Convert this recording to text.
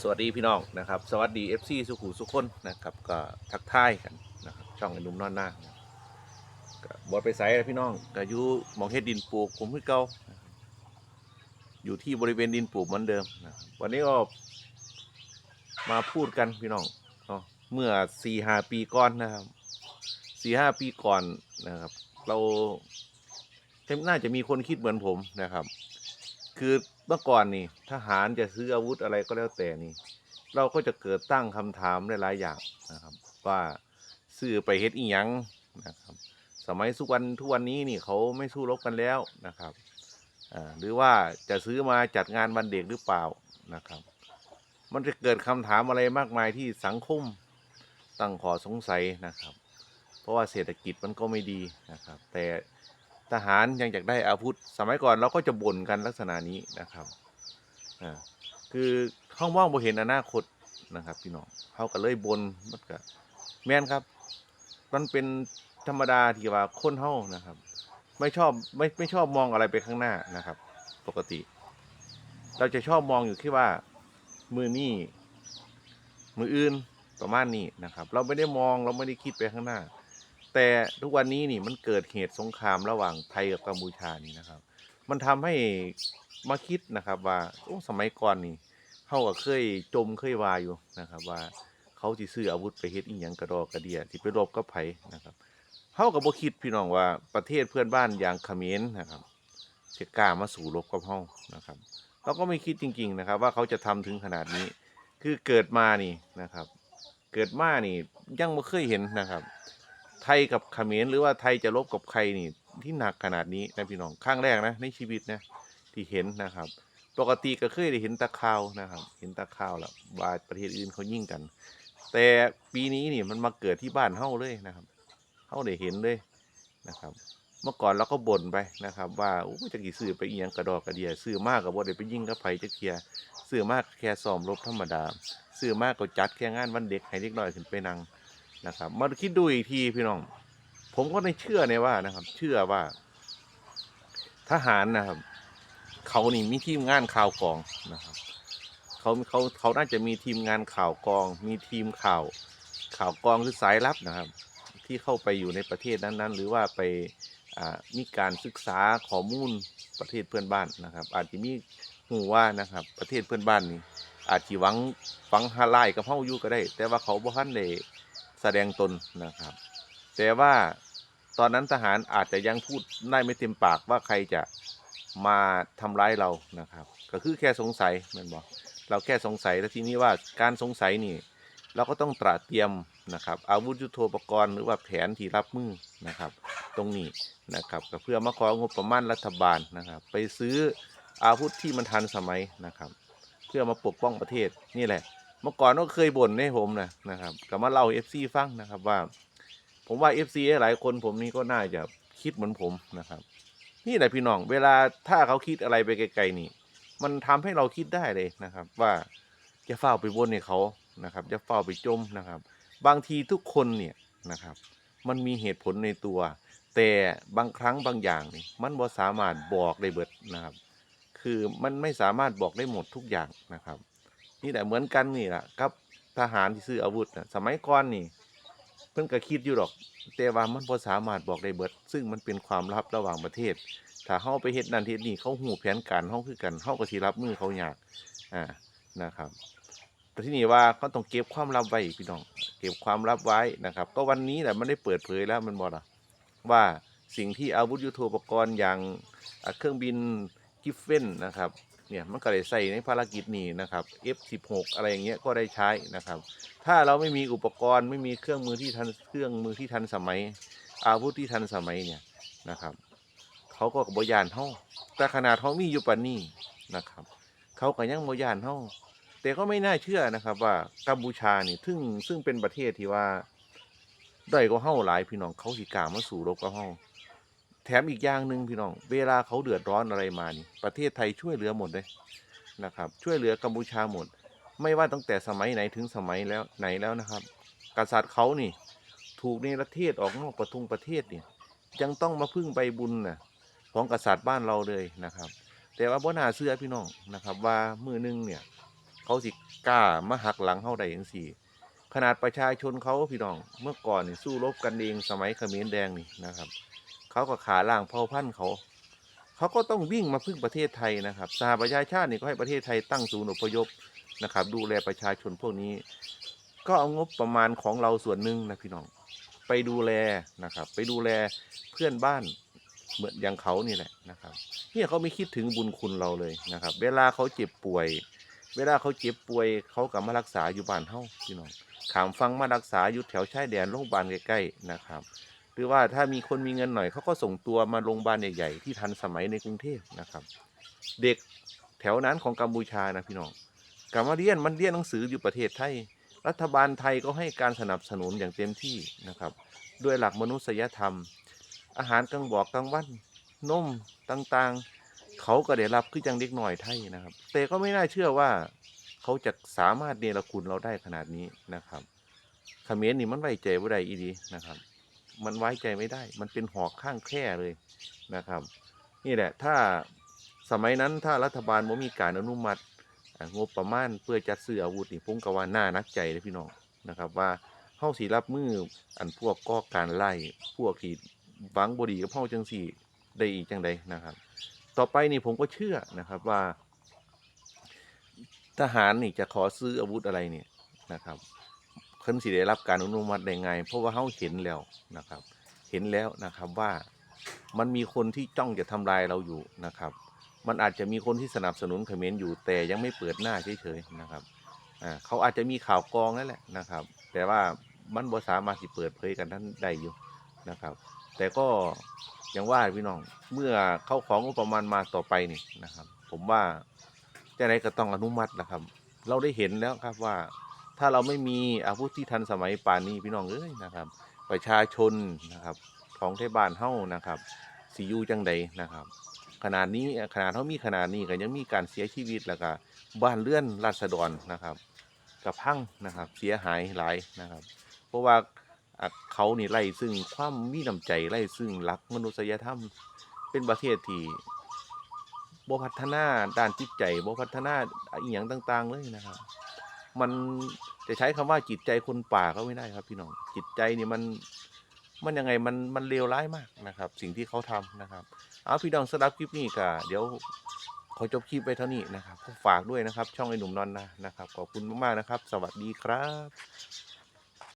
สวัสดีพี่น้องนะครับ สวัสดี FC สุขุสุขคนนะครับก็ทักทายกันนะครับช่องไอ้นุ่มนอนหน้าก็บอดไปใส่พี่น้องก็อยู่มองเฮ็ดดินปลูกผมคือเก่าอยู่ที่บริเวณดินปลูกเหมือนเดิมนะวันนี้ก็มาพูดกันพี่น้องเนาะเมื่อสี่ห้าปีก่อนนะครับสี่ห้าปีก่อนนะครับ เราน่าจะมีคนคิดเหมือนผมนะครับ คือ เมื่อก่อนนี่ ทหารจะซื้ออาวุธอะไรก็แล้วแต่นี่ เราก็จะเกิดตั้งคำถามหลายๆอย่างนะครับ ว่าซื้อไปเฮ็ดอีหยังนะครับ สมัยสุกวันทุกวันนี้นี่เขาไม่สู้รบกันแล้วนะครับหรือว่าจะซื้อมาจัดงานวันเด็กหรือเปล่านะครับ มันจะเกิดคำถามอะไรมากมายที่สังคมตั้งขอสงสัยนะครับ เพราะว่าเศรษฐกิจมันก็ไม่ดีนะครับ แต่ ทหารยังอยากได้อาวุธ สมัยก่อนเราก็จะบ่นกันลักษณะนี้นะครับอ่าคือห้องว่างบ่เห็นอนาคตนะครับพี่น้องเขาก็เลยบนมันก็แม่นครับ มันเป็นธรรมดาที่ว่าคนเฮานะครับ ไม่ชอบไม่ไม่ชอบมองอะไรไปข้างหน้านะครับ ปกติ เราจะชอบมองอยู่ที่ว่า มือนี่มืออื่นประมาณนี้นะครับ เราไม่ได้มองเราไม่ได้คิดไปข้างหน้า แต่ทุกวันนี้นี่มันเกิดเหตุสงครามระหว่างไทยกับกัมพูชานี่นะครับ มันทำให้มาคิดนะครับว่าโอ้สมัยก่อนนี่เขาก็เคยจมเคยวาอยู่นะครับ ว่าเขาสิซื้ออาวุธไปเฮ็ดอีหยังกระดอกกระเดียที่ไปรบกับไผนะครับเขาก็บ่คิดพี่น้องว่าประเทศเพื่อนบ้านอย่างเขมรนะครับจะกล้ามาสู่รบกับเฮานะครับเราก็ไม่คิดจริง ๆนะครับ ว่าเขาจะทำถึงขนาดนี้ คือเกิดมานี่นะครับ เกิดมานี่ยังไม่เคยเห็นนะครับ ไทยกับเขมรหรือว่าไทยจะลบกับใครนี่ ที่หนักขนาดนี้นะพี่น้องครั้งแรกนะ ในชีวิตนะที่เห็นนะครับ ปกติก็เคยได้เห็นตะข่าวนะครับ เห็นตะข่าวแล้วว่าประเทศอื่นเขายิ่งกัน แต่ปีนี้นี่มันมาเกิดที่บ้านเฮาเลยนะครับเฮาได้เห็นเลยนะครับ เมื่อก่อนเราก็บ่นไปนะครับ ว่าโอ้จะกี่ซื้อไปอียงกระดอกกระเดียซื้อมากกับว่าได้ไปยิ่งกับไผจะเคลียซื้อมากแค่ซ้อมรบธรรมดาซื้อมากก็จัดแค่งานวันเด็กให้เด็กน้อยขึ้นไปนั่ง นะครับมาคิดดูอีกทีพี่น้อง ผมก็ได้เชื่อในว่านะครับ เชื่อว่า ทหารนะครับ เขานี่มีทีมงานข่าวกองนะครับเขาเขาเขาน่าจะมีทีมงานข่าวกอง มีทีมข่าว ข่าวกองคือสายลับนะครับ ที่เข้าไปอยู่ในประเทศนั้น ๆ หรือว่าไปมีการศึกษาข้อมูลประเทศเพื่อนบ้านนะครับ อาจจะมีหูว่านะครับ ประเทศเพื่อนบ้านนี่อาจจะหวังฝังฮาไลกับเฮาอยู่ก็ได้ แต่ว่าเขาบ่ทันได้ สดงตนนะครับ แต่ว่าตอนนั้นทหารอาจจะยังพูดได้ไม่เต็มปากว่าใครจะมาทำร้ายเรานะครับ ก็คือแค่สงสัยมันบอกเราแค่สงสัยแล้วทีนี้ว่าการสงสัยนี่ เราก็ต้องตระเตรียมนะครับ อาวุธยุทโธปกรณ์หรือว่าแผนที่รับมือนะครับ ตรงนี้นะครับก็เพื่อมาของบประมาณรัฐบาลนะครับ ไปซื้ออาวุธที่มันทันสมัยนะครับ เพื่อมาปกป้องประเทศนี่แหละ มื่อก่อนก็เคยบ่นให้ผมนะนะครับก็มาเล่าเอฟซีฟังนะครับว่า ผมว่าเอฟซีหลายคนผมนี่ก็น่าจะคิดเหมือนผมนะครับ นี่แหละพี่น้อง เวลาถ้าเขาคิดอะไรไปไกลๆนี่ มันทำให้เราคิดได้เลยนะครับ ว่าจะเฝ้าไปบ่นให้เขานะครับ จะเฝ้าไปจมนะครับ บางทีทุกคนเนี่ยนะครับ มันมีเหตุผลในตัว แต่บางครั้งบางอย่างนี่มันบ่สามารถบอกได้เบิดนะครับ คือมันไม่สามารถบอกได้หมดทุกอย่างนะครับ นี่แหละเหมือนกันนี่แหละครับ ทหารที่ซื้ออาวุธนะสมัยก่อนนี่ เพิ่นก็คิดอยู่หรอก แต่ว่ามันบ่สามารถบอกได้เบิด ซึ่งมันเป็นความลับระหว่างประเทศ ถ้าเฮาไปเฮ็ดนั่นเฮ็ดนี่เขาหูแผนการเฮาคือกันเฮาก็สิรับมือเขาอยากอ่านะครับแต่ที่นี่ว่าเขาต้องเก็บความลับไว้พี่น้อง เก็บความลับไว้นะครับ ก็วันนี้แหละมันได้เปิดเผยแล้วมันบอกล่ะว่าสิ่งที่อาวุธยุทโธปกรณ์อย่างเครื่องบินกิฟเฟนนะครับ เนี่ยมันก็ได้ใส่ในภารกิจนี้นะครับ F16 อะไรอย่างเงี้ยก็ได้ใช้นะครับ ถ้าเราไม่มีอุปกรณ์ไม่มีเครื่องมือที่ทันเครื่องมือที่ทันสมัย อาวุธที่ทันสมัยเนี่ยนะครับเขาก็บยานเฮาแต่ขนาดเขามีอยู่ปานนี้นะครับเขาก็ยังบยานเฮาแต่ก็ไม่น่าเชื่อนะครับว่ากัมพูชานี่ซึ่งซึ่งเป็นประเทศที่ว่าด้อยกว่าเฮาหลายพี่น้องเขาสิกามาสู่รบกับเฮา แถมอีกอย่างหนึ่งพี่น้อง เวลาเขาเดือดร้อนอะไรมานี่ ประเทศไทยช่วยเหลือหมดเลยนะครับ ช่วยเหลือกัมพูชาหมด ไม่ว่าตั้งแต่สมัยไหนถึงสมัยแล้วไหนแล้วนะครับ กษัตริย์เขานี่ ถูกในประเทศออกนอกประทุงประเทศเนี่ยยังต้องมาพึ่งใบบุญนะของกษัตริย์บ้านเราเลยนะครับ แต่ว่าบ่นาเชื่อพี่น้องนะครับ ว่ามือหนึงเนี่ย เขาสิกล้ามาหักหลังเฮาได้จังซี่ขนาดประชาชนเขาพี่น้องเมื่อก่อนนี่สู้รบกันเองสมัยเขมรแดงนี่นะครับ เขาก็ขาล่างเผ่าพันธุ์เขา เขาก็ต้องวิ่งมาพึ่งประเทศไทยนะครับสหประชาชาตินี่ก็ให้ประเทศไทยตั้งศูนย์อพยพนะครับ ดูแลประชาชนพวกนี้ ก็เอางบประมาณของเราส่วนหนึ่งนะพี่น้องไปดูแลนะครับ ไปดูแลเพื่อนบ้านเหมือนอย่างเขานี่แหละนะครับเนี่ยเขาไม่คิดถึงบุญคุณเราเลยนะครับ เวลาเขาเจ็บป่วย เวลาเขาเจ็บป่วยเขากลับมารักษาอยู่บ้านเฮาพี่น้องขามฟังมารักษาอยู่แถวชายแดนโรงพยาบาลใกล้ๆนะครับ หรือว่าถ้ามีคนมีเงินหน่อยเขาก็ส่งตัวมาโรงพยาบาลใหญ่ๆที่ทันสมัยในกรุงเทพนะครับ เด็กแถวนั้นของกัมพูชานะพี่น้องกลับมาเรียนมันเรียนหนังสืออยู่ประเทศไทย รัฐบาลไทยก็ให้การสนับสนุนอย่างเต็มที่นะครับ ด้วยหลักมนุษยธรรม อาหารกลางบอกกลางวันนมต่างๆ เขาก็ได้รับคือจังเด็กหน่อยไทยนะครับ แต่ก็ไม่น่าเชื่อว่าเขาจะสามารถเนรคุณเราได้ขนาดนี้นะครับเขมรนี่มันไว้ใจบ่ได้อีดีนะครับ มันไว้ใจไม่ได้ มันเป็นหอกข้างแคร่เลยนะครับ นี่แหละถ้าสมัยนั้นถ้ารัฐบาลบ่มีการอนุมัติงบประมาณเพื่อจัดซื้ออาวุธนี่ผมก็ว่าน่านักใจเลยพี่น้องนะครับ ว่าเฮาสิรับมืออันพวกก่อการไล่พวกที่หวังบดีกับเฮาจังสี่ได้อีกจังใดนะครับ ต่อไปนี่ผมก็เชื่อนะครับว่า ทหารนี่จะขอซื้ออาวุธอะไรเนี่ยนะครับ พิ่นสิได้รับการอนุมัติได้ไง เพราะว่าเฮาเห็นแล้วนะครับ เห็นแล้วนะครับว่ามันมีคนที่จ้องจะทำลายเราอยู่นะครับ มันอาจจะมีคนที่สนับสนุนเขมรอยู่แต่ยังไม่เปิดหน้าเฉยๆนะครับอ่าเขาอาจจะมีข่าวกรองนั่นแหละนะครับ แต่ว่ามันบ่สามารถสิเปิดเผยกันนั้นได้อยู่นะครับ แต่ก็อย่างว่าพี่น้องเมื่อเข้าของงบประมาณมาต่อไปนี่นะครับ ผมว่าจะไหนก็ต้องอนุมัตินะครับ เราได้เห็นแล้วครับว่า ถ้าเราไม่มีอาวุธที่ทันสมัยป่านนี้พี่น้องเอ้ยนะครับ ประชาชนนะครับของเทศบาลเฮ้านะครับสียูจังใดนะครับ ขนาดนี้ขนาดเขามีขนาดนี้ก็ยังมีการเสียชีวิตแล้วก็บ้านเลื่อนราษฎรนะครับกับพังนะครับเสียหายหลายนะครับ เพราะว่าเขานี่ไล่ซึ่งความมีน้ำใจไล่ซึ่งรักมนุษยธรรม เป็นประเทศที่บ่พัฒนาด้านจิตใจบ่พัฒนาอีหยังต่าง ๆ เลยนะครับ มันจะใช้คำว่าจิตใจคนป่าก็ไม่ได้ครับ พี่น้องจิตใจนี่มันมันยังไงมันมันเลวร้ายมากนะครับ สิ่งที่เขาทำนะครับเอาพี่น้องสำหรับคลิปนี้ก็เดี๋ยวขอจบคลิปไปเท่านี้นะครับฝากด้วยนะครับ ช่องไอ้หนุ่มนอนนะนะครับขอบคุณมากๆนะครับ สวัสดีครับ